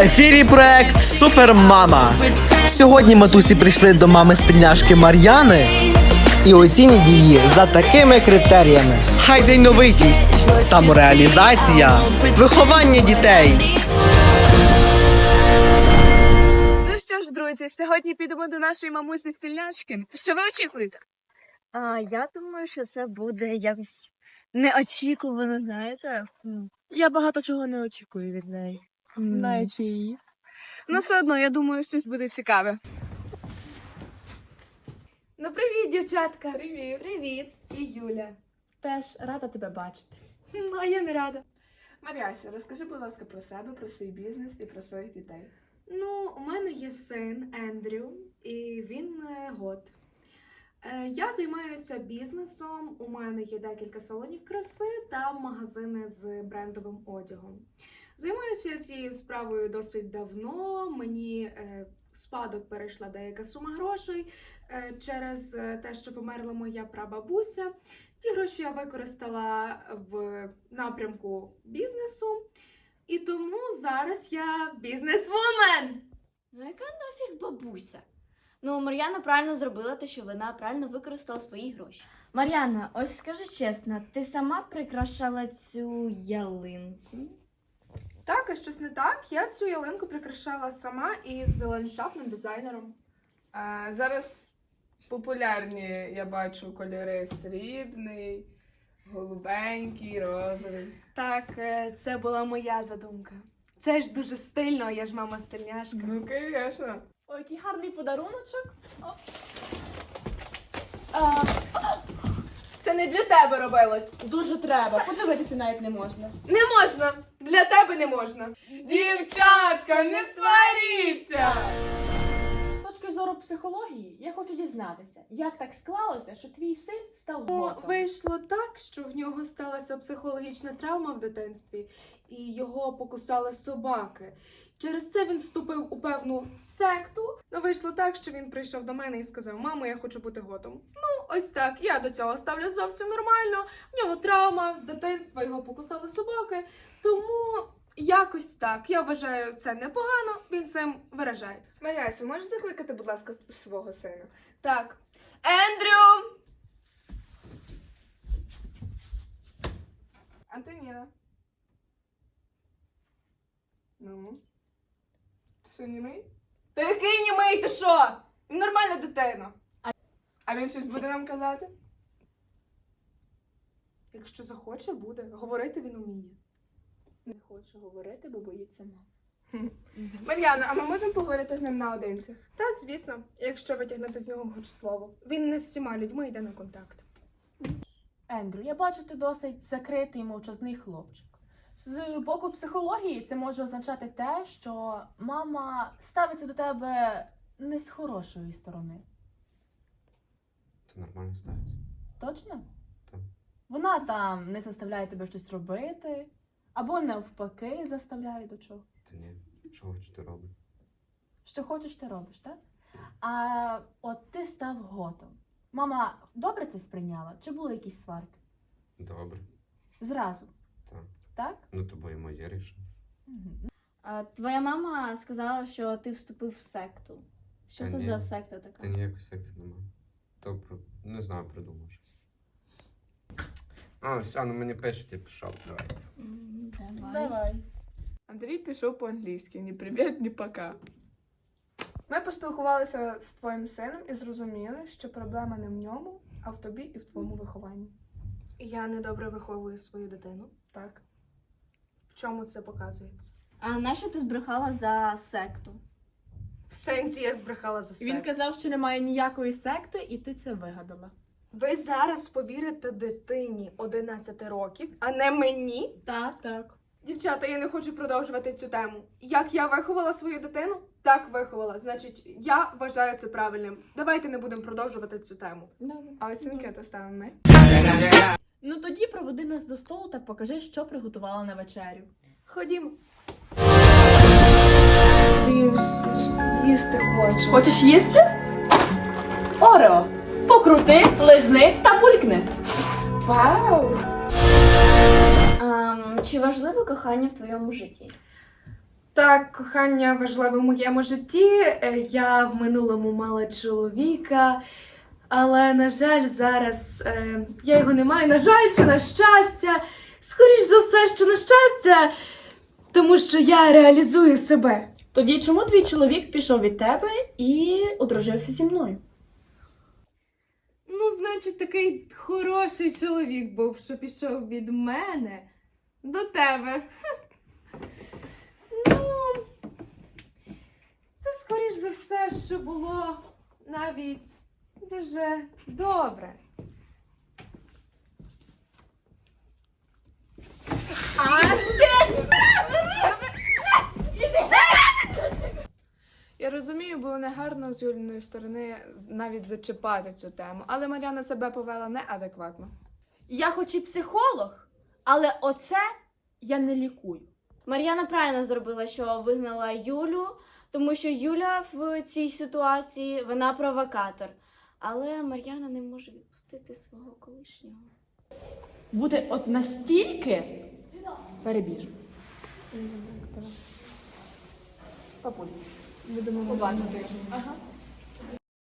ефірі проект Супермама. Сьогодні матусі прийшли до мами стрільняшки Мар'яни і оцінять її за такими критеріями: хазяйновитість, самореалізація, виховання дітей. Ну що ж, друзі, сьогодні підемо до нашої мамусі стільнячки. Що ви очікуєте? А, я думаю, що це буде якось неочікувано, знаєте. Я багато чого не очікую від неї, знаючи її. Ну, все одно, я думаю, щось буде цікаве. Ну, привіт, дівчатка. Привіт. Привіт. І Юля. Теж рада тебе бачити. А я не рада. Маряся, розкажи, будь ласка, про себе, про свій бізнес і про своїх дітей. Ну, у мене є син Ендрю, і він е, год. Е, Я займаюся бізнесом. У мене є декілька салонів краси та магазини з брендовим одягом. Займаюся я цією справою досить давно. Мені е, в спадок перейшла деяка сума грошей е, через е, те, що померла моя прабабуся. Ті гроші я використала в напрямку бізнесу. І тому зараз я бізнесвумен. Ну яка нафіг бабуся? Ну, Мар'яна правильно зробила те, що вона правильно використала свої гроші. Мар'яна, ось скажи чесно, ти сама прикрашала цю ялинку? Так, а щось не так. Я цю ялинку прикрашала сама із ландшафтним дизайнером. А, зараз популярні, я бачу, кольори срібний, голубенький, розовий. Так, е, це була моя задумка. Це ж дуже стильно, я ж мама стильняшка. Ну, звісно. Ой, який гарний подаруночок. О. А, не для тебе робилось. дуже треба. Подивитися навіть не можна. Не можна. Для тебе не можна. Дівчатка, не сваріться! З точки зору психології, я хочу дізнатися, як так склалося, що твій син став Ну, готом. вийшло так, що в нього сталася психологічна травма в дитинстві, і його покусали собаки. Через це він вступив у певну секту. Ну, вийшло так, що він прийшов до мене і сказав: Мамо, я хочу бути готом. Ну, ось так. Я до цього ставлю зовсім нормально. В нього травма з дитинства, його покусали собаки. Тому якось так. Я вважаю це непогано. Він цим виражається. Марясю, можеш закликати, будь ласка, свого сина? Так. Ендрю! Антоніна. Ну. Що, німий? Ти який німий, ти що? Він нормальна дитина. А він щось буде нам казати? Якщо захоче, буде. Говорити він уміє. Не хоче говорити, бо боїться мама. Мар'яна, а ми можемо поговорити з ним наодинці? Так, звісно, якщо витягнути з нього хоч слово. Він не з всіма людьми йде на контакт. Ендрю, я бачу, ти досить закритий мовчазний хлопчик. З боку психології це може означати те, що мама ставиться до тебе не з хорошої сторони. Це нормально ставиться. Точно? Так. Вона там не заставляє тебе щось робити, або навпаки заставляє до чого. Та ні, що хочеш ти робиш? Що хочеш, ти робиш, так? А от ти став готом. Мама добре це сприйняла? Чи були якісь сварки? Добре. Зразу. Так. Ну тобою моє рішення. А, твоя мама сказала, що ти вступив в секту. Що Та це ні. за секта така? Та ніякої секти нема. То про- не знаю, придумав щось. А, все, ну мені пишуть, я пішов, давайте. М, Давай. Давай. Андрій пішов по-англійськи. Ні привіт, ні пока. Ми поспілкувалися з твоїм сином і зрозуміли, що проблема не в ньому, а в тобі і в твоєму вихованні. Я недобре виховую свою дитину. Так. Чому це показується? А нащо ти збрехала за секту? В сенсі я збрехала за себе. Він казав, що немає ніякої секти, і ти це вигадала. Ви зараз повірите дитині 11 років, а не мені? Так, так. Дівчата, я не хочу продовжувати цю тему. Як я виховала свою дитину, так виховала. Значить, я вважаю це правильним. Давайте не будемо продовжувати цю тему. Добре. А оцінки то ставимо ми. Ну тоді проведи нас до столу та покажи, що приготувала на вечерю. Ходімо. Він їсти хоче. Хочеш їсти? Орео. Покрути, лизни та булькни. Вау! А, чи важливе кохання в твоєму житті? Так, кохання важливе в моєму житті. Е, Я в минулому мала чоловіка, але, на жаль, зараз е, я його не маю. На жаль, чи на щастя. Скоріш за все, що на щастя, тому що я реалізую себе. Тоді чому твій чоловік пішов від тебе і одружився зі мною? Ну, значить, такий хороший чоловік був, що пішов від мене до тебе. Ну, це скоріш за все, що було навіть дуже добре. Я розумію, було негарно з Юліної сторони навіть зачіпати цю тему, але Мар'яна себе повела неадекватно. Я хоч і психолог, але оце я не лікую. Мар'яна правильно зробила, що вигнала Юлю, тому що Юля в цій ситуації вона провокатор. Але Мар'яна не може відпустити свого колишнього. Буде от настільки перебір. Будемо побачити. Ага.